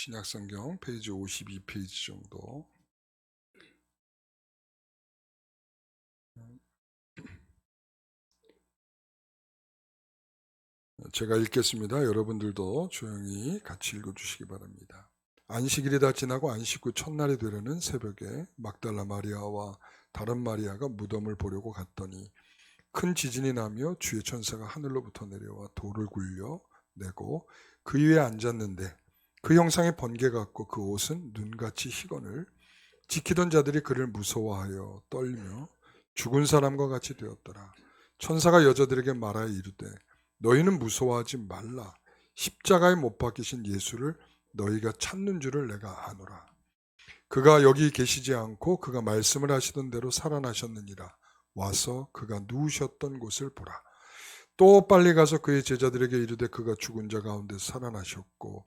신약성경 페이지 52페이지 정도. 제가 읽겠습니다. 여러분들도 조용히 같이 읽어주시기 바랍니다. 안식일이 다 지나고 안식 후 첫날이 되려는 새벽에 막달라 마리아와 다른 마리아가 무덤을 보려고 갔더니 큰 지진이 나며 주의 천사가 하늘로부터 내려와 돌을 굴려 내고 그 위에 앉았는데 그 형상의 번개 같고 그 옷은 눈같이 희건을 지키던 자들이 그를 무서워하여 떨며 죽은 사람과 같이 되었더라. 천사가 여자들에게 말하여 이르되 너희는 무서워하지 말라. 십자가에 못 박히신 예수를 너희가 찾는 줄을 내가 아노라. 그가 여기 계시지 않고 그가 말씀을 하시던 대로 살아나셨느니라. 와서 그가 누우셨던 곳을 보라. 또 빨리 가서 그의 제자들에게 이르되 그가 죽은 자 가운데 살아나셨고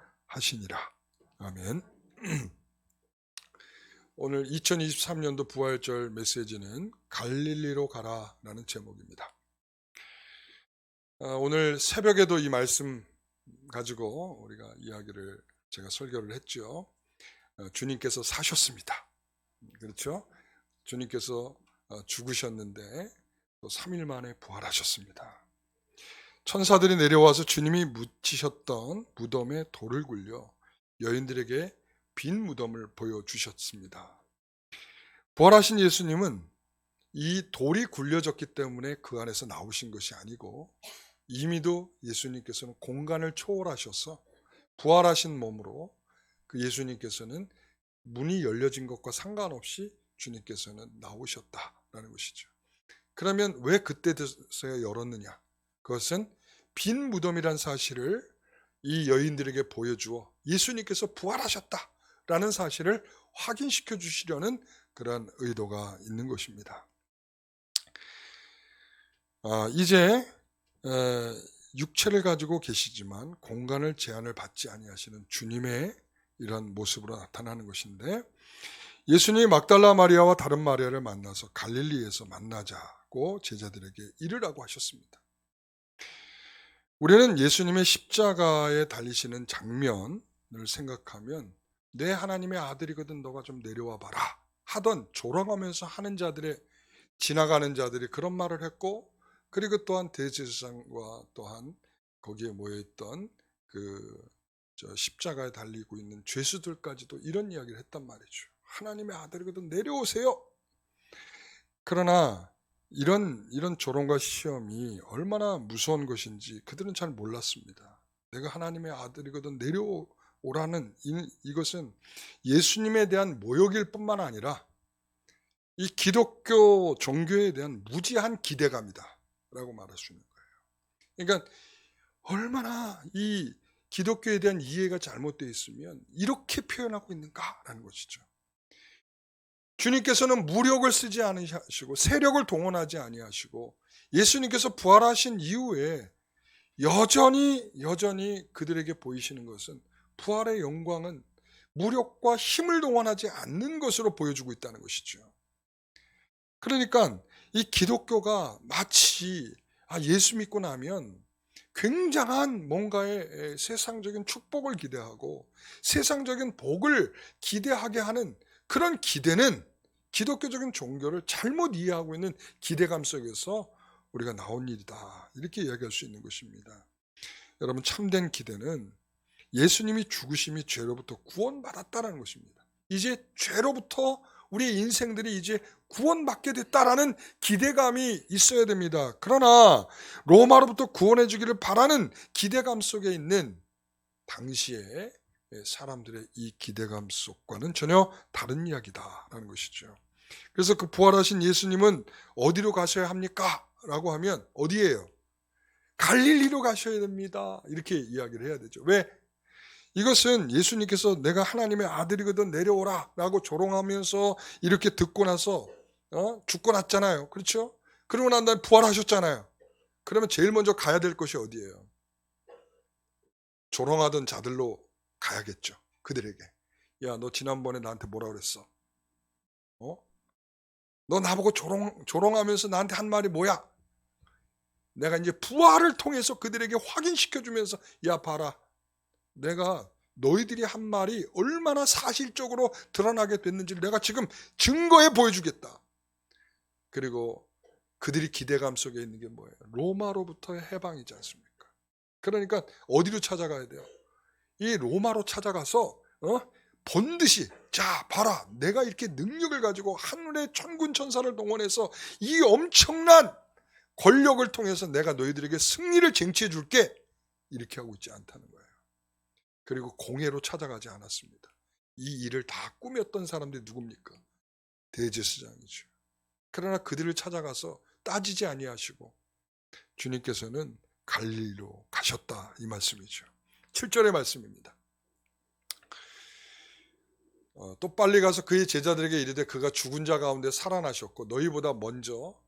하시니라 아멘. 오늘 2023년도 부활절 메시지는 갈릴리로 가라라는 제목입니다. 아, 오늘 새벽에도 이 말씀 가지고 우리가 이야기를 제가 설교를 했죠. 어, 주님께서 사셨습니다. 그렇죠? 주님께서 어, 죽으셨는데 또 3일 만에 부활하셨습니다. 천사들이 내려와서 주님이 묻히셨던 무덤에 돌을 굴려 여인들에게 빈 무덤을 보여주셨습니다. 부활하신 예수님은 이 돌이 굴려졌기 때문에 그 안에서 나오신 것이 아니고 이미도 예수님께서는 공간을 초월하셔서 부활하신 몸으로 그 예수님께서는 문이 열려진 것과 상관없이 주님께서는 나오셨다라는 것이죠. 그러면 왜 그때 돼서야 열었느냐? 그것은 빈 무덤이란 사실을 이 여인들에게 보여주어 예수님께서 부활하셨다라는 사실을 확인시켜 주시려는 그런 의도가 있는 것입니다. 아, 이제 에, 육체를 가지고 계시지만 공간을 제한을 받지 아니하시는 주님의 이런 모습으로 나타나는 것인데 예수님이 막달라 마리아와 다른 마리아를 만나서 갈릴리에서 만나자고 제자들에게 이르라고 하셨습니다. 우리는 예수님의 십자가에 달리시는 장면을 생각하면 내 하나님의 아들이거든 너가 좀 내려와 봐라 하던 조롱하면서 하는 자들의 지나가는 자들이 그런 말을 했고 그리고 또한 대제사장과 또한 거기에 모여 있던 그 십자가에 달리고 있는 죄수들까지도 이런 이야기를 했단 말이죠. 하나님의 아들이거든 내려오세요. 그러나 이런 이런 조롱과 시험이 얼마나 무서운 것인지 그들은 잘 몰랐습니다. 내가 하나님의 아들이거든 내려오라는 이, 이것은 예수님에 대한 모욕일 뿐만 아니라 이 기독교 종교에 대한 무지한 기대감이다. 라고 말할 수 있는 거예요. 그러니까 얼마나 이 기독교에 대한 이해가 잘못되어 있으면 이렇게 표현하고 있는가라는 것이죠. 주님께서는 무력을 쓰지 않으시고 세력을 동원하지 아니하시고 예수님께서 부활하신 이후에 여전히 여전히 그들에게 보이시는 것은 부활의 영광은 무력과 힘을 동원하지 않는 것으로 보여주고 있다는 것이죠. 그러니까 이 기독교가 마치 아, 예수 믿고 나면 굉장한 뭔가의 세상적인 축복을 기대하고 세상적인 복을 기대하게 하는 그런 기대는 기독교적인 종교를 잘못 이해하고 있는 기대감 속에서 우리가 나온 일이다. 이렇게 이야기할 수 있는 것입니다. 여러분 참된 기대는 예수님이 죽으심이 죄로부터 구원받았다는 것입니다. 이제 죄로부터 우리 인생들이 이제 구원받게 됐다라는 기대감이 있어야 됩니다. 그러나 로마로부터 구원해 주기를 바라는 기대감 속에 있는 당시에 사람들의 이 기대감 속과는 전혀 다른 이야기다라는 것이죠. 그래서 그 부활하신 예수님은 어디로 가셔야 합니까? 라고 하면 어디예요? 갈릴리로 가셔야 됩니다. 이렇게 이야기를 해야 되죠. 왜? 이것은 예수님께서 내가 하나님의 아들이거든 내려오라 라고 조롱하면서 이렇게 듣고 나서 어? 죽고 났잖아요. 그렇죠? 그러고 난 다음에 부활하셨잖아요. 그러면 제일 먼저 가야 될 곳이 어디예요? 조롱하던 자들로 가야겠죠. 그들에게. 야, 너 지난번에 나한테 뭐라 그랬어? 어? 너 나보고 조롱, 조롱하면서 나한테 한 말이 뭐야? 내가 이제 부활을 통해서 그들에게 확인시켜 주면서 야, 봐라. 내가 너희들이 한 말이 얼마나 사실적으로 드러나게 됐는지를 내가 지금 증거해 보여주겠다. 그리고 그들이 기대감 속에 있는 게 뭐예요? 로마로부터의 해방이지 않습니까? 그러니까 어디로 찾아가야 돼요? 이 로마로 찾아가서 어? 번듯이 자 봐라 내가 이렇게 능력을 가지고 하늘의 천군 천사를 동원해서 이 엄청난 권력을 통해서 내가 너희들에게 승리를 쟁취해 줄게 이렇게 하고 있지 않다는 거예요. 그리고 공회로 찾아가지 않았습니다. 이 일을 다 꾸몄던 사람들이 누굽니까? 대제사장이죠. 그러나 그들을 찾아가서 따지지 아니하시고 주님께서는 갈릴리로 가셨다 이 말씀이죠. 7절의 말씀입니다. 어, 또 빨리 가서 그의 제자들에게 이르되 그가 죽은 자 가운데 살아나셨고 너희보다 먼저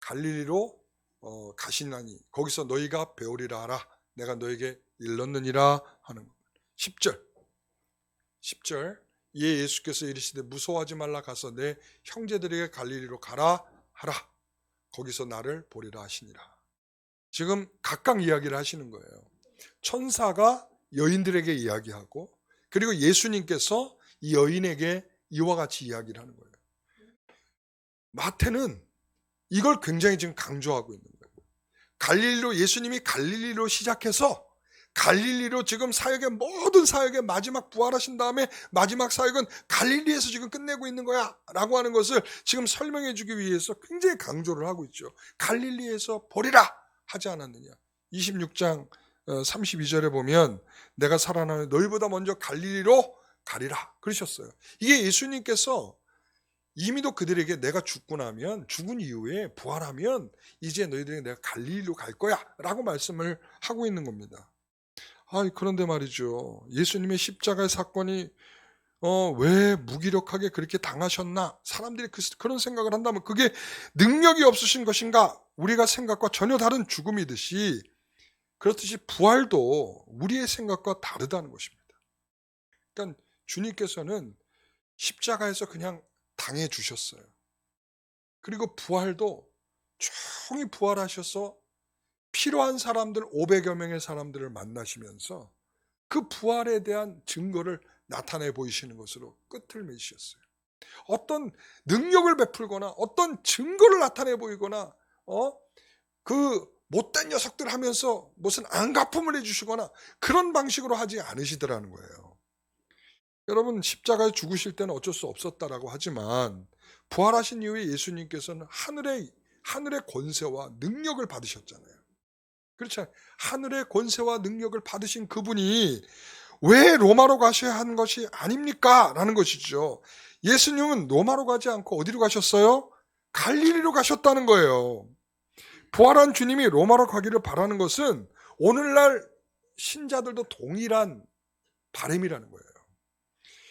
갈릴리로 어, 가시나니 거기서 너희가 배우리라 하라. 내가 너에게 일렀느니라 하는 것. 10절. 10절. 이에 예수께서 이르시되 무서워하지 말라 가서 내 형제들에게 갈릴리로 가라 하라. 거기서 나를 보리라 하시니라. 지금 각각 이야기를 하시는 거예요 천사가 여인들에게 이야기하고 그리고 예수님께서 이 여인에게 이와 같이 이야기를 하는 거예요. 마태는 이걸 굉장히 지금 강조하고 있는 거예요. 갈릴리로 예수님이 갈릴리로 시작해서 갈릴리로 지금 사역의 모든 사역의 마지막 부활하신 다음에 마지막 사역은 갈릴리에서 지금 끝내고 있는 거야 라고 하는 것을 지금 설명해 주기 위해서 굉장히 강조를 하고 있죠. 갈릴리에서 버리라 하지 않았느냐. 26장 32절에 보면 내가 살아나는 너희보다 먼저 갈릴리로 가리라 그러셨어요. 이게 예수님께서 이미도 그들에게 내가 죽고 나면 죽은 이후에 부활하면 이제 너희들이 내가 갈릴리로 갈 거야라고 말씀을 하고 있는 겁니다. 아 그런데 말이죠. 예수님의 십자가의 사건이 어, 왜 무기력하게 그렇게 당하셨나? 사람들이 그, 그런 생각을 한다면 그게 능력이 없으신 것인가? 우리가 생각과 전혀 다른 죽음이듯이 그렇듯이 부활도 우리의 생각과 다르다는 것입니다. 그러니까 주님께서는 십자가에서 그냥 당해 주셨어요. 그리고 부활도 총히 부활하셔서 필요한 사람들 500여 명의 사람들을 만나시면서 그 부활에 대한 증거를 나타내 보이시는 것으로 끝을 맺으셨어요. 어떤 능력을 베풀거나 어떤 증거를 나타내 보이거나 어? 그 못된 녀석들 하면서 무슨 안갚음을 해주시거나 그런 방식으로 하지 않으시더라는 거예요. 여러분 십자가에 죽으실 때는 어쩔 수 없었다라고 하지만 부활하신 이후에 예수님께서는 하늘의 하늘의 권세와 능력을 받으셨잖아요. 그렇죠. 하늘의 권세와 능력을 받으신 그분이 왜 로마로 가셔야 하는 것이 아닙니까? 라는 것이죠. 예수님은 로마로 가지 않고 어디로 가셨어요? 갈릴리로 가셨다는 거예요. 부활한 주님이 로마로 가기를 바라는 것은 오늘날 신자들도 동일한 바램이라는 거예요.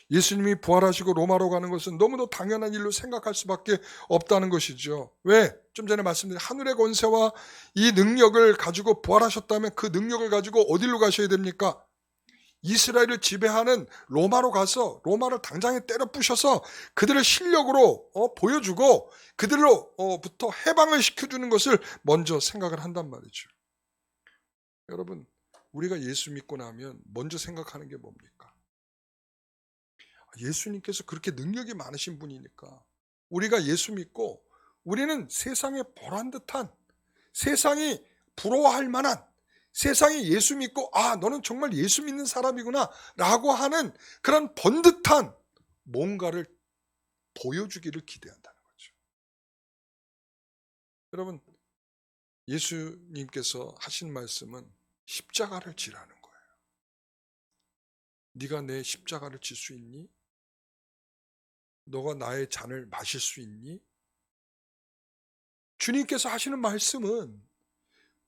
예수님이 부활하시고 로마로 가는 것은 너무도 당연한 일로 생각할 수밖에 없다는 것이죠. 왜? 좀 전에 말씀드린 하늘의 권세와 이 능력을 가지고 부활하셨다면 그 능력을 가지고 어디로 가셔야 됩니까? 이스라엘을 지배하는 로마로 가서 로마를 당장에 때려 부셔서 그들을 실력으로 어, 보여주고 그들로부터 해방을 시켜주는 것을 먼저 생각을 한단 말이죠. 여러분, 우리가 예수 믿고 나면 먼저 생각하는 게 뭡니까? 예수님께서 그렇게 능력이 많으신 분이니까 우리가 예수 믿고 우리는 세상에 보란 듯한 세상이 부러워할 만한 세상에 예수 믿고 아 너는 정말 예수 믿는 사람이구나 라고 하는 그런 번듯한 뭔가를 보여주기를 기대한다는 거죠. 여러분 예수님께서 하신 말씀은 십자가를 지라는 거예요. 네가 내 십자가를 질 수 있니? 너가 나의 잔을 마실 수 있니? 주님께서 하시는 말씀은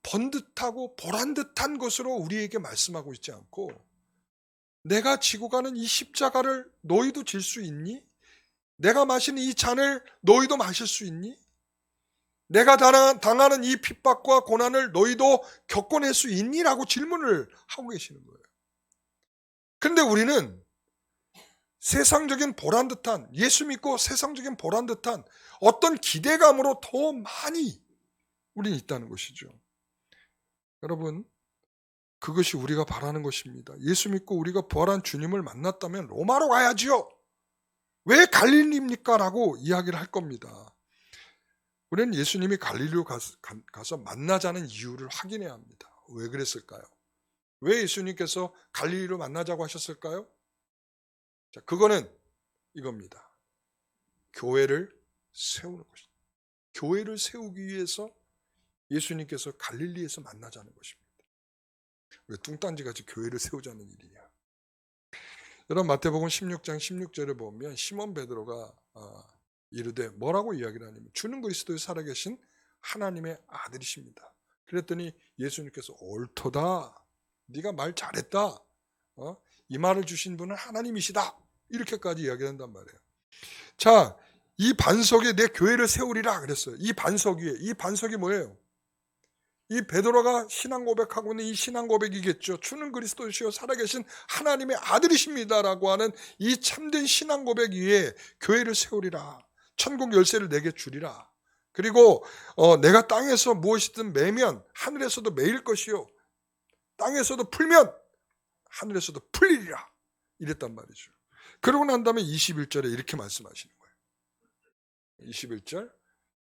번듯하고 보란 듯한 것으로 우리에게 말씀하고 있지 않고 내가 지고 가는 이 십자가를 너희도 질 수 있니? 내가 마시는 이 잔을 너희도 마실 수 있니? 내가 당하- 당하는 이 핍박과 고난을 너희도 겪어낼 수 있니? 라고 질문을 하고 계시는 거예요. 그런데 우리는 세상적인 보란 듯한, 예수 믿고 세상적인 보란 듯한 어떤 기대감으로 더 많이 우리는 있다는 것이죠. 여러분, 그것이 우리가 바라는 것입니다. 예수 믿고 우리가 부활한 주님을 만났다면 로마로 가야지요. 왜 갈릴리입니까? 라고 이야기를 할 겁니다. 우리는 예수님이 갈릴리로 가서, 만나자는 이유를 확인해야 합니다. 왜 그랬을까요? 왜 예수님께서 갈릴리로 만나자고 하셨을까요? 자, 그거는 이겁니다. 교회를 세우는 것입니다. 교회를 세우기 위해서 예수님께서 갈릴리에서 만나자는 것입니다. 왜 뚱딴지같이 교회를 세우자는 일이냐? 여러분 마태복음 16장 16절에 보면 시몬 베드로가 아, 이르되 뭐라고 이야기를 하냐면 주는 그리스도의 살아계신 하나님의 아들이십니다. 그랬더니 예수님께서 옳도다. 네가 말 잘했다. 어? 이 말을 주신 분은 하나님이시다. 이렇게까지 이야기한단 말이에요. 자, 이 반석에 내 교회를 세우리라 그랬어요. 이 반석 위에 이 반석이 뭐예요? 이 베드로가 신앙 고백하고 있는 이 신앙 고백이겠죠. 주는 그리스도시요 살아계신 하나님의 아들이십니다라고 하는 이 참된 신앙 고백 위에 교회를 세우리라. 천국 열쇠를 내게 주리라. 그리고 어, 내가 땅에서 무엇이든 매면 하늘에서도 매일 것이요. 땅에서도 풀면 하늘에서도 풀리리라. 이랬단 말이죠. 그러고 난 다음에 21절에 이렇게 말씀하시는 거예요. 21절.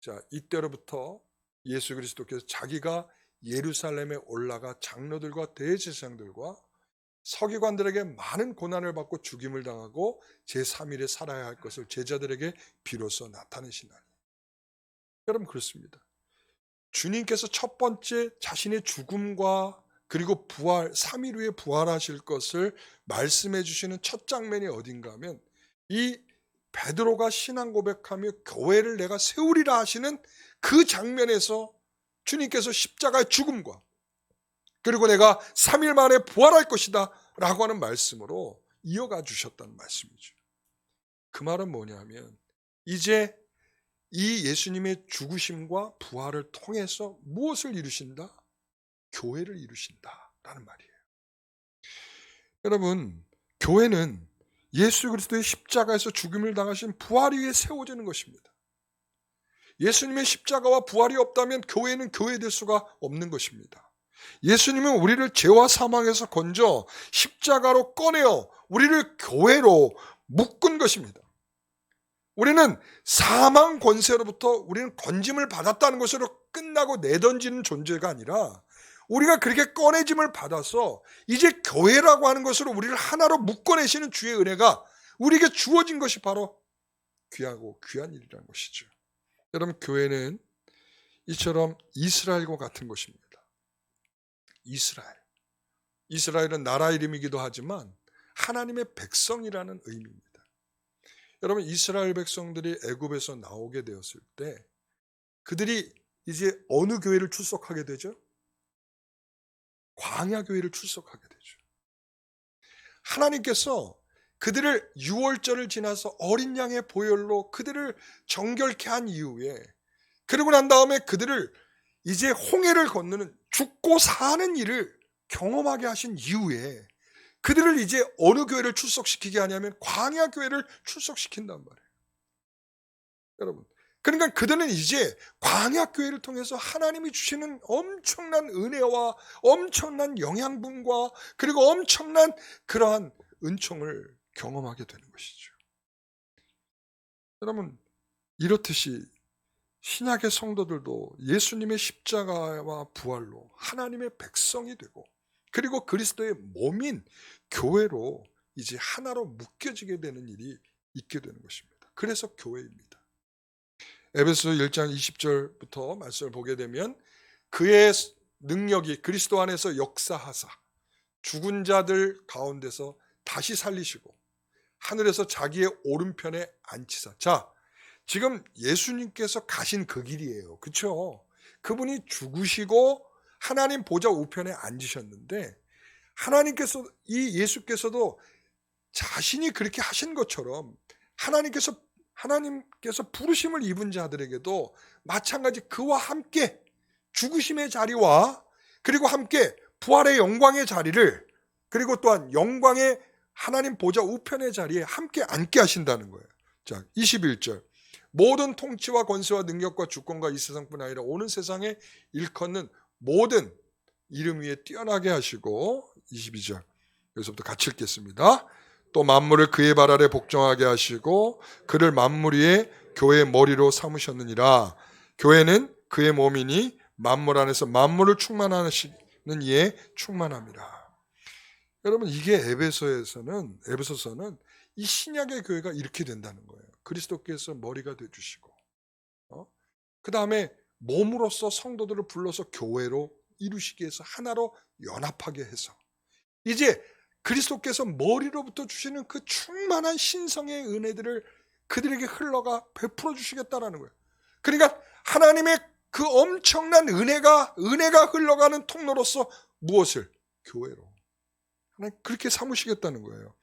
자, 이때로부터 예수 그리스도께서 자기가 예루살렘에 올라가 장로들과 대제사장들과 서기관들에게 많은 고난을 받고 죽임을 당하고 제3일에 살아야 할 것을 제자들에게 비로소 나타내시나니. 여러분 그렇습니다. 주님께서 첫 번째 자신의 죽음과 그리고 부활 3일 후에 부활하실 것을 말씀해 주시는 첫 장면이 어딘가 하면 이 베드로가 신앙 고백하며 교회를 내가 세우리라 하시는 그 장면에서 주님께서 십자가의 죽음과 그리고 내가 3일 만에 부활할 것이다 라고 하는 말씀으로 이어가 주셨다는 말씀이죠. 그 말은 뭐냐면 이제 이 예수님의 죽으심과 부활을 통해서 무엇을 이루신다? 교회를 이루신다 라는 말이에요. 여러분, 교회는 예수 그리스도의 십자가에서 죽음을 당하신 부활 위에 세워지는 것입니다. 예수님의 십자가와 부활이 없다면 교회는 교회될 수가 없는 것입니다. 예수님은 우리를 죄와 사망에서 건져 십자가로 꺼내어 우리를 교회로 묶은 것입니다. 우리는 사망 권세로부터 우리는 건짐을 받았다는 것으로 끝나고 내던지는 존재가 아니라 우리가 그렇게 꺼내짐을 받아서 이제 교회라고 하는 것으로 우리를 하나로 묶어내시는 주의 은혜가 우리에게 주어진 것이 바로 귀하고 귀한 일이라는 것이죠. 여러분 교회는 이처럼 이스라엘과 같은 것입니다. 이스라엘. 이스라엘은 나라 이름이기도 하지만 하나님의 백성이라는 의미입니다. 여러분 이스라엘 백성들이 애굽에서 나오게 되었을 때 그들이 이제 어느 교회를 출석하게 되죠? 광야 교회를 출석하게 되죠. 하나님께서 그들을 6월절을 지나서 어린 양의 보혈로 그들을 정결케 한 이후에 그러고 난 다음에 그들을 이제 홍해를 건너는 죽고 사는 일을 경험하게 하신 이후에 그들을 이제 어느 교회를 출석시키게 하냐면 광야 교회를 출석시킨단 말이에요. 여러분, 그러니까 그들은 이제 광야 교회를 통해서 하나님이 주시는 엄청난 은혜와 엄청난 영양분과 그리고 엄청난 그러한 은총을 경험하게 되는 것이죠. 여러분, 이렇듯이 신약의 성도들도 예수님의 십자가와 부활로 하나님의 백성이 되고 그리고 그리스도의 몸인 교회로 이제 하나로 묶여지게 되는 일이 있게 되는 것입니다. 그래서 교회입니다. 에베소 1장 20절부터 말씀을 보게 되면 그의 능력이 그리스도 안에서 역사하사 죽은 자들 가운데서 다시 살리시고 하늘에서 자기의 오른편에 앉히사. 자, 지금 예수님께서 가신 그 길이에요. 그렇죠? 그분이 죽으시고 하나님 보좌 우편에 앉으셨는데 하나님께서 이 예수께서도 자신이 그렇게 하신 것처럼 하나님께서 하나님께서 부르심을 입은 자들에게도 마찬가지 그와 함께 죽으심의 자리와 그리고 함께 부활의 영광의 자리를 그리고 또한 영광의 하나님 보좌 우편의 자리에 함께 앉게 하신다는 거예요. 자, 21절. 모든 통치와 권세와 능력과 주권과 이 세상뿐 아니라 오는 세상에 일컫는 모든 이름 위에 뛰어나게 하시고 22절. 여기서부터 같이 읽겠습니다. 또 만물을 그의 발 아래 복종하게 하시고 그를 만물 위에 교회의 머리로 삼으셨느니라. 교회는 그의 몸이니 만물 안에서 만물을 충만하시는 이에 충만합니다. 여러분 이게 에베소에서는 에베소서는 이 신약의 교회가 이렇게 된다는 거예요. 그리스도께서 머리가 돼 주시고 어? 그다음에 몸으로서 성도들을 불러서 교회로 이루시기 위해서 하나로 연합하게 해서 이제 그리스도께서 머리로부터 주시는 그 충만한 신성의 은혜들을 그들에게 흘러가 베풀어 주시겠다라는 거예요. 그러니까 하나님의 그 엄청난 은혜가 은혜가 흘러가는 통로로서 무엇을 교회로 하나님 그렇게 삼으시겠다는 거예요.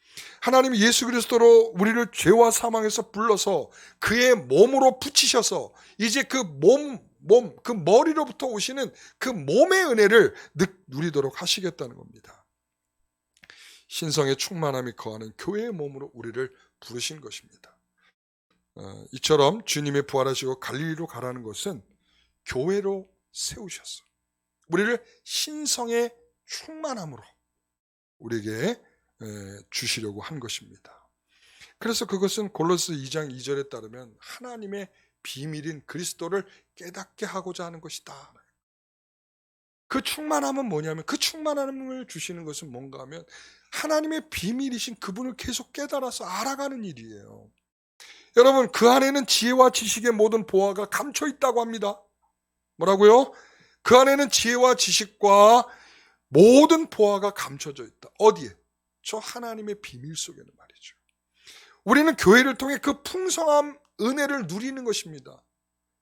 하나님이 예수 그리스도로 우리를 죄와 사망에서 불러서 그의 몸으로 붙이셔서 이제 그 몸, 몸, 그 머리로부터 오시는 그 몸의 은혜를 누리도록 하시겠다는 겁니다. 신성의 충만함이 거하는 교회의 몸으로 우리를 부르신 것입니다. 어, 이처럼 주님의 부활하시고 갈릴리로 가라는 것은 교회로 세우셨어. 우리를 신성의 충만함으로 우리에게 주시려고 한 것입니다. 그래서 그것은 골로스 2장 2절에 따르면 하나님의 비밀인 그리스도를 깨닫게 하고자 하는 것이다. 그 충만함은 뭐냐면 그 충만함을 주시는 것은 뭔가 하면 하나님의 비밀이신 그분을 계속 깨달아서 알아가는 일이에요. 여러분 그 안에는 지혜와 지식의 모든 보화가 감춰 있다고 합니다. 뭐라고요? 그 안에는 지혜와 지식과 모든 보화가 감춰져 있다. 어디에? 저 하나님의 비밀 속에는 말이죠. 우리는 교회를 통해 그 풍성한 은혜를 누리는 것입니다.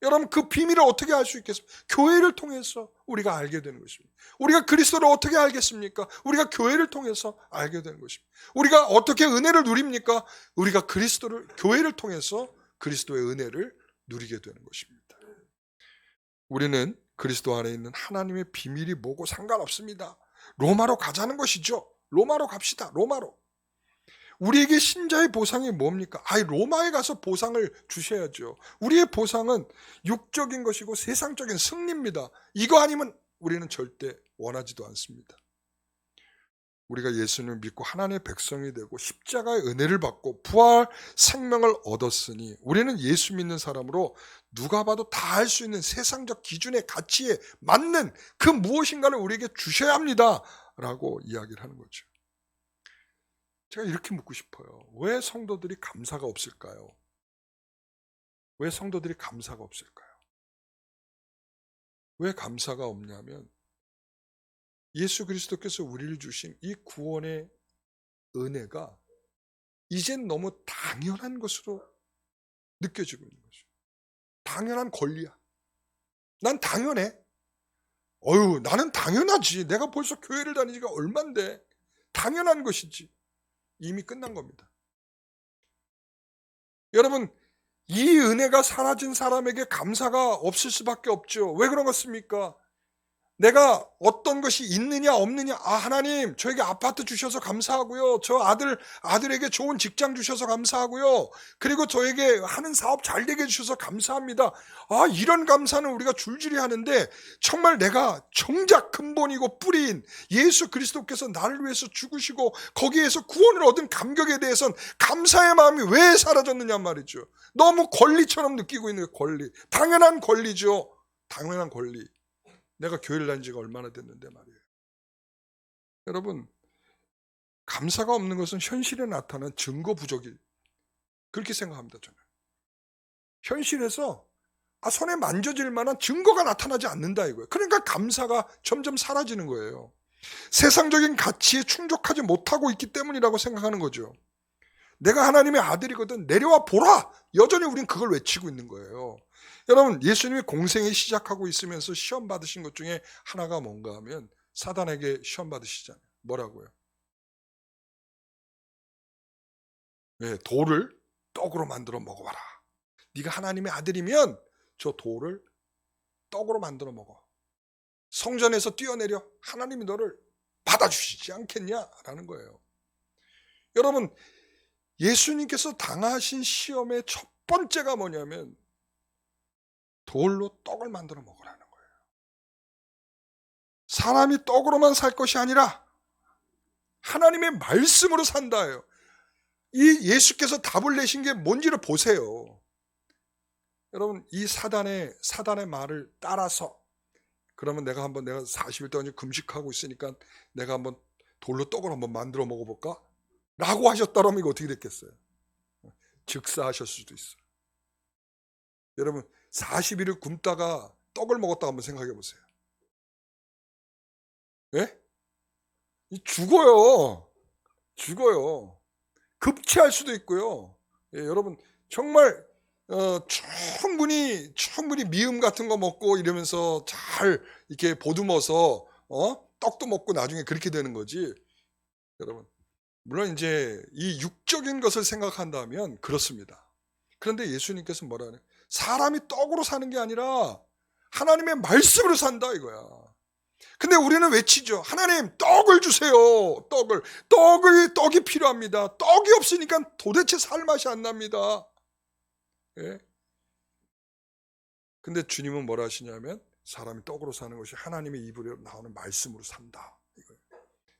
여러분 그 비밀을 어떻게 알 수 있겠습니까? 교회를 통해서 우리가 알게 되는 것입니다. 우리가 그리스도를 어떻게 알겠습니까? 우리가 교회를 통해서 알게 되는 것입니다. 우리가 어떻게 은혜를 누립니까? 우리가 그리스도를 교회를 통해서 그리스도의 은혜를 누리게 되는 것입니다. 우리는 그리스도 안에 있는 하나님의 비밀이 뭐고 상관없습니다. 로마로 가자는 것이죠. 로마로 갑시다. 로마로. 우리에게 신자의 보상이 뭡니까? 아이 로마에 가서 보상을 주셔야죠. 우리의 보상은 육적인 것이고 세상적인 승리입니다. 이거 아니면 우리는 절대 원하지도 않습니다. 우리가 예수를 믿고 하나님의 백성이 되고 십자가의 은혜를 받고 부활 생명을 얻었으니 우리는 예수 믿는 사람으로 누가 봐도 다 할 수 있는 세상적 기준의 가치에 맞는 그 무엇인가를 우리에게 주셔야 합니다. 라고 이야기를 하는 거죠. 제가 이렇게 묻고 싶어요. 왜 성도들이 감사가 없을까요? 왜 성도들이 감사가 없을까요? 왜 감사가 없냐면 예수 그리스도께서 우리를 주신 이 구원의 은혜가 이젠 너무 당연한 것으로 느껴지고 있는 거죠. 당연한 권리야. 난 당연해. 어유, 나는 당연하지. 내가 벌써 교회를 다니지가 얼만데. 당연한 것이지. 이미 끝난 겁니다. 여러분, 이 은혜가 사라진 사람에게 감사가 없을 수밖에 없죠. 왜 그런 것입니까? 내가 어떤 것이 있느냐 없느냐. 아 하나님 저에게 아파트 주셔서 감사하고요. 저 아들 아들에게 좋은 직장 주셔서 감사하고요. 그리고 저에게 하는 사업 잘 되게 해주셔서 감사합니다. 아 이런 감사는 우리가 줄줄이 하는데 정말 내가 정작 근본이고 뿌리인 예수 그리스도께서 나를 위해서 죽으시고 거기에서 구원을 얻은 감격에 대해선 감사의 마음이 왜 사라졌느냐 말이죠. 너무 권리처럼 느끼고 있는 권리. 당연한 권리죠. 당연한 권리 내가 교회를 다닌 지가 얼마나 됐는데 말이에요. 여러분, 감사가 없는 것은 현실에 나타난 증거 부족이 그렇게 생각합니다, 저는. 현실에서 아, 손에 만져질 만한 증거가 나타나지 않는다 이거예요. 그러니까 감사가 점점 사라지는 거예요. 세상적인 가치에 충족하지 못하고 있기 때문이라고 생각하는 거죠. 내가 하나님의 아들이거든 내려와 보라. 여전히 우린 그걸 외치고 있는 거예요. 여러분 예수님이 공생에 시작하고 있으면서 시험 받으신 것 중에 하나가 뭔가 하면 사단에게 시험 받으시잖아요. 뭐라고요? 네, 돌을 떡으로 만들어 먹어봐라. 네가 하나님의 아들이면 저 돌을 떡으로 만들어 먹어. 성전에서 뛰어내려 하나님이 너를 받아주시지 않겠냐라는 거예요. 여러분 예수님께서 당하신 시험의 첫 번째가 뭐냐면 돌로 떡을 만들어 먹으라는 거예요. 사람이 떡으로만 살 것이 아니라 하나님의 말씀으로 산다예요. 이 예수께서 답을 내신 게 뭔지를 보세요. 여러분 이 사단의 사단의 말을 따라서 그러면 내가 한번 내가 40일 동안 금식하고 있으니까 내가 한번 돌로 떡을 한번 만들어 먹어볼까? 라고 하셨다면 이거 어떻게 됐겠어요? 즉사하실 수도 있어요. 여러분 40일을 굶다가 떡을 먹었다 한번 생각해 보세요. 예? 죽어요. 죽어요. 급체할 수도 있고요. 예, 여러분 정말 어, 충분히 충분히 미음 같은 거 먹고 이러면서 잘 이렇게 보듬어서 어? 떡도 먹고 나중에 그렇게 되는 거지. 여러분 물론 이제 이 육적인 것을 생각한다면 그렇습니다. 그런데 예수님께서 뭐라 하냐? 사람이 떡으로 사는 게 아니라 하나님의 말씀으로 산다 이거야. 근데 우리는 외치죠. 하나님 떡을 주세요. 떡을 떡을 떡이 필요합니다. 떡이 없으니까 도대체 살 맛이 안 납니다. 예? 근데 주님은 뭐라 하시냐면 사람이 떡으로 사는 것이 하나님의 입으로 나오는 말씀으로 산다.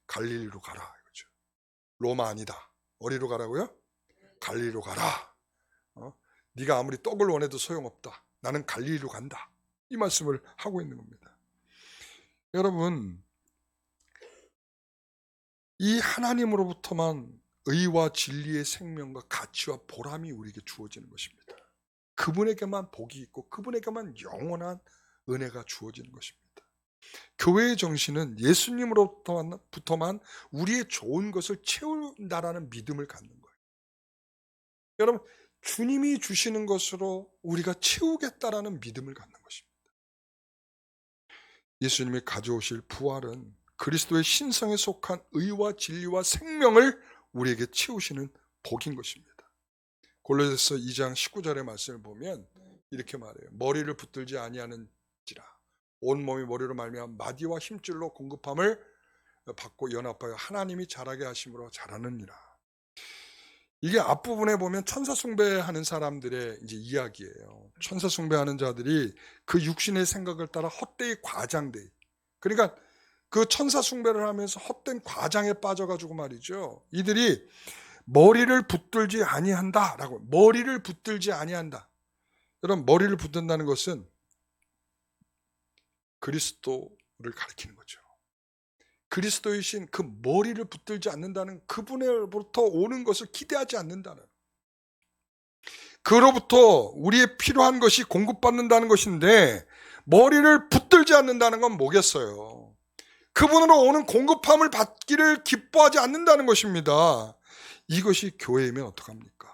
갈릴리로 가라 이거죠. 로마 아니다. 어디로 가라고요? 갈릴리로 가라. 어? 네가 아무리 떡을 원해도 소용없다. 나는 갈릴리로 간다. 이 말씀을 하고 있는 겁니다. 여러분 이 하나님으로부터만 의와 진리의 생명과 가치와 보람이 우리에게 주어지는 것입니다. 그분에게만 복이 있고 그분에게만 영원한 은혜가 주어지는 것입니다. 교회의 정신은 예수님으로부터만 우리의 좋은 것을 채운다라는 믿음을 갖는 거예요. 여러분, 주님이 주시는 것으로 우리가 채우겠다라는 믿음을 갖는 것입니다. 예수님이 가져오실 부활은 그리스도의 신성에 속한 의와 진리와 생명을 우리에게 채우시는 복인 것입니다. 골로새서 2장 19절의 말씀을 보면 이렇게 말해요. 머리를 붙들지 아니하는지라 온 몸이 머리로 말미암아 마디와 힘줄로 공급함을 받고 연합하여 하나님이 자라게 하심으로 자라느니라. 이게 앞부분에 보면 천사 숭배하는 사람들의 이제 이야기예요. 천사 숭배하는 자들이 그 육신의 생각을 따라 헛되이 과장돼. 그러니까 그 천사 숭배를 하면서 헛된 과장에 빠져가지고 말이죠. 이들이 머리를 붙들지 아니한다라고 머리를 붙들지 아니한다. 여러분 머리를 붙든다는 것은 그리스도를 가리키는 거죠. 그리스도이신 그 머리를 붙들지 않는다는 그분으로부터 오는 것을 기대하지 않는다는 그로부터 우리의 필요한 것이 공급받는다는 것인데 머리를 붙들지 않는다는 건 뭐겠어요? 그분으로 오는 공급함을 받기를 기뻐하지 않는다는 것입니다. 이것이 교회이면 어떡합니까?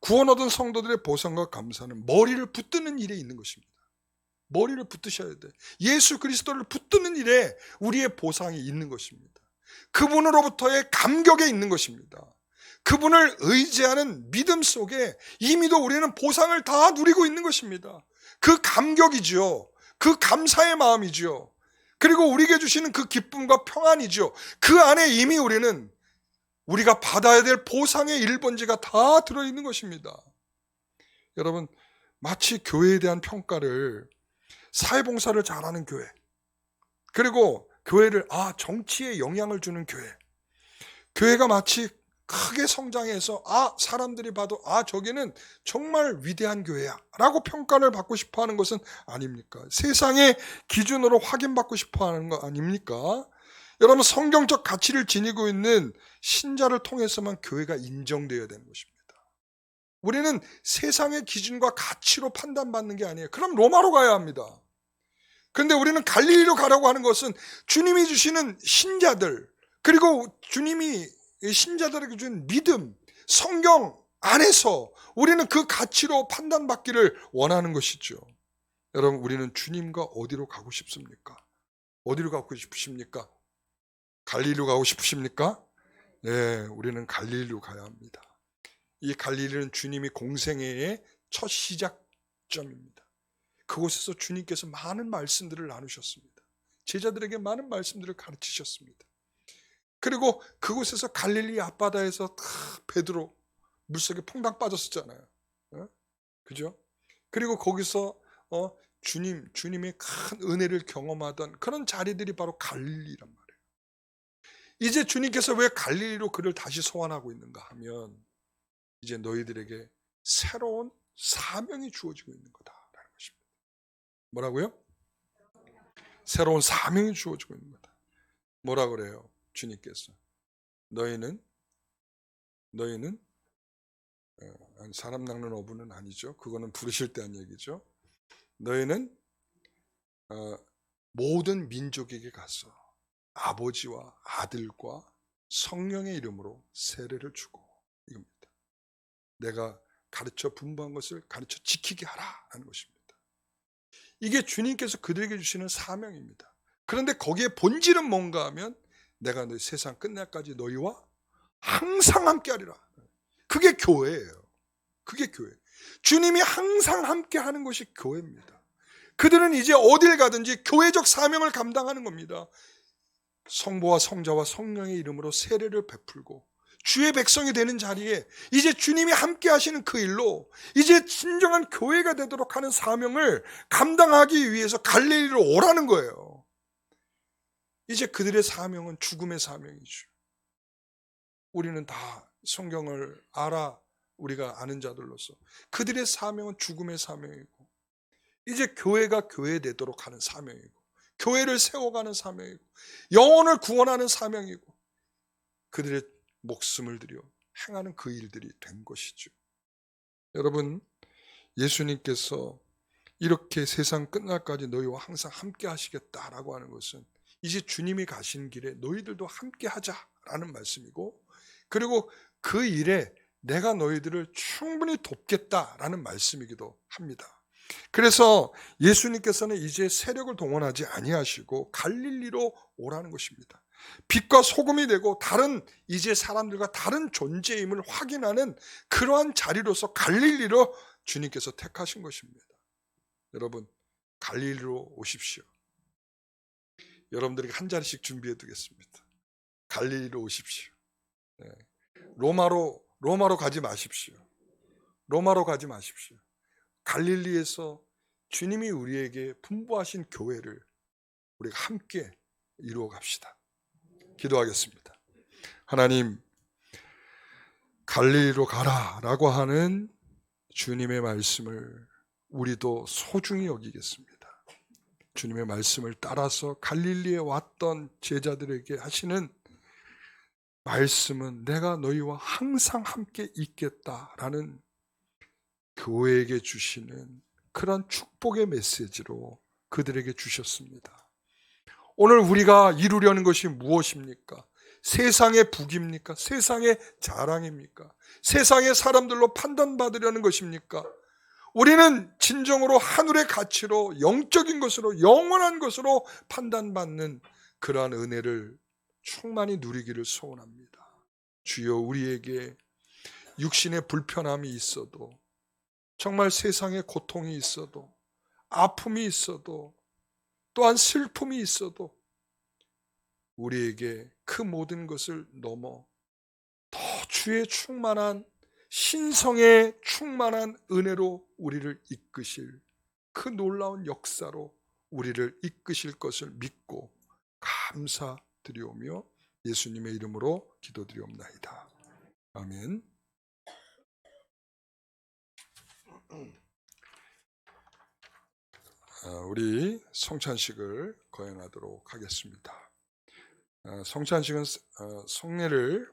구원 얻은 성도들의 보상과 감사는 머리를 붙드는 일에 있는 것입니다. 머리를 붙드셔야 돼. 예수 그리스도를 붙드는 일에 우리의 보상이 있는 것입니다. 그분으로부터의 감격에 있는 것입니다. 그분을 의지하는 믿음 속에 이미도 우리는 보상을 다 누리고 있는 것입니다. 그 감격이죠. 그 감사의 마음이죠. 그리고 우리에게 주시는 그 기쁨과 평안이죠. 그 안에 이미 우리는 우리가 받아야 될 보상의 1번지가 다 들어있는 것입니다. 여러분, 마치 교회에 대한 평가를 사회봉사를 잘하는 교회, 그리고 교회를, 아, 정치에 영향을 주는 교회, 교회가 마치 크게 성장해서, 아, 사람들이 봐도, 아, 저기는 정말 위대한 교회야. 라고 평가를 받고 싶어 하는 것은 아닙니까? 세상의 기준으로 확인받고 싶어 하는 거 아닙니까? 여러분 성경적 가치를 지니고 있는 신자를 통해서만 교회가 인정되어야 되는 것입니다. 우리는 세상의 기준과 가치로 판단받는 게 아니에요. 그럼 로마로 가야 합니다. 그런데 우리는 갈릴리로 가라고 하는 것은 주님이 주시는 신자들 그리고 주님이 신자들에게 준 믿음, 성경 안에서 우리는 그 가치로 판단받기를 원하는 것이죠. 여러분 우리는 주님과 어디로 가고 싶습니까? 어디로 가고 싶으십니까? 갈릴리로 가고 싶으십니까? 네, 우리는 갈릴리로 가야 합니다. 이 갈릴리는 주님이 공생애의 첫 시작점입니다. 그곳에서 주님께서 많은 말씀들을 나누셨습니다. 제자들에게 많은 말씀들을 가르치셨습니다. 그리고 그곳에서 갈릴리 앞바다에서 다 베드로 물속에 퐁당 빠졌었잖아요. 어? 그죠? 그리고 거기서 어, 주님, 주님의 큰 은혜를 경험하던 그런 자리들이 바로 갈릴리란 말이에요. 이제 주님께서 왜 갈릴리로 그를 다시 소환하고 있는가 하면 이제 너희들에게 새로운 사명이 주어지고 있는 거다라는 것입니다. 뭐라고요? 새로운 사명이 주어지고 있는 거다. 뭐라 그래요? 주님께서 너희는 너희는 어, 사람 낚는 어부는 아니죠. 그거는 부르실 때 한 얘기죠. 너희는 어, 모든 민족에게 가서 아버지와 아들과 성령의 이름으로 세례를 주고. 내가 가르쳐 분부한 것을 가르쳐 지키게 하라라는 것입니다. 이게 주님께서 그들에게 주시는 사명입니다. 그런데 거기에 본질은 뭔가 하면 내가 너희 세상 끝날까지 너희와 항상 함께하리라. 그게 교회예요. 그게 교회. 주님이 항상 함께하는 것이 교회입니다. 그들은 이제 어딜 가든지 교회적 사명을 감당하는 겁니다. 성부와 성자와 성령의 이름으로 세례를 베풀고 주의 백성이 되는 자리에 이제 주님이 함께 하시는 그 일로 이제 진정한 교회가 되도록 하는 사명을 감당하기 위해서 갈릴리로 오라는 거예요. 이제 그들의 사명은 죽음의 사명이죠. 우리는 다 성경을 알아 우리가 아는 자들로서 그들의 사명은 죽음의 사명이고 이제 교회가 교회 되도록 하는 사명이고 교회를 세워가는 사명이고 영혼을 구원하는 사명이고 그들의 목숨을 들여 행하는 그 일들이 된 것이죠. 여러분 예수님께서 이렇게 세상 끝날까지 너희와 항상 함께 하시겠다라고 하는 것은 이제 주님이 가신 길에 너희들도 함께 하자라는 말씀이고 그리고 그 일에 내가 너희들을 충분히 돕겠다라는 말씀이기도 합니다. 그래서 예수님께서는 이제 세력을 동원하지 아니하시고 갈릴리로 오라는 것입니다. 빛과 소금이 되고 다른 이제 사람들과 다른 존재임을 확인하는 그러한 자리로서 갈릴리로 주님께서 택하신 것입니다. 여러분 갈릴리로 오십시오. 여러분들에게 한 자리씩 준비해 두겠습니다. 갈릴리로 오십시오. 네. 로마로 로마로 가지 마십시오. 로마로 가지 마십시오. 갈릴리에서 주님이 우리에게 분부하신 교회를 우리가 함께 이루어 갑시다. 기도하겠습니다. 하나님, 갈릴리로 가라 라고 하는 주님의 말씀을 우리도 소중히 여기겠습니다. 주님의 말씀을 따라서 갈릴리에 왔던 제자들에게 하시는 말씀은 내가 너희와 항상 함께 있겠다라는 교회에게 주시는 그런 축복의 메시지로 그들에게 주셨습니다. 오늘 우리가 이루려는 것이 무엇입니까? 세상의 북입니까? 세상의 자랑입니까? 세상의 사람들로 판단받으려는 것입니까? 우리는 진정으로 하늘의 가치로 영적인 것으로 영원한 것으로 판단받는 그러한 은혜를 충만히 누리기를 소원합니다. 주여 우리에게 육신의 불편함이 있어도 정말 세상에 고통이 있어도 아픔이 있어도 또한 슬픔이 있어도 우리에게 그 모든 것을 넘어 더 주의 충만한 신성의 충만한 은혜로 우리를 이끄실 그 놀라운 역사로 우리를 이끄실 것을 믿고 감사드리오며 예수님의 이름으로 기도드리옵나이다. 아멘. 아, 우리 성찬식을 거행하도록 하겠습니다. 아, 성찬식은 어, 성례를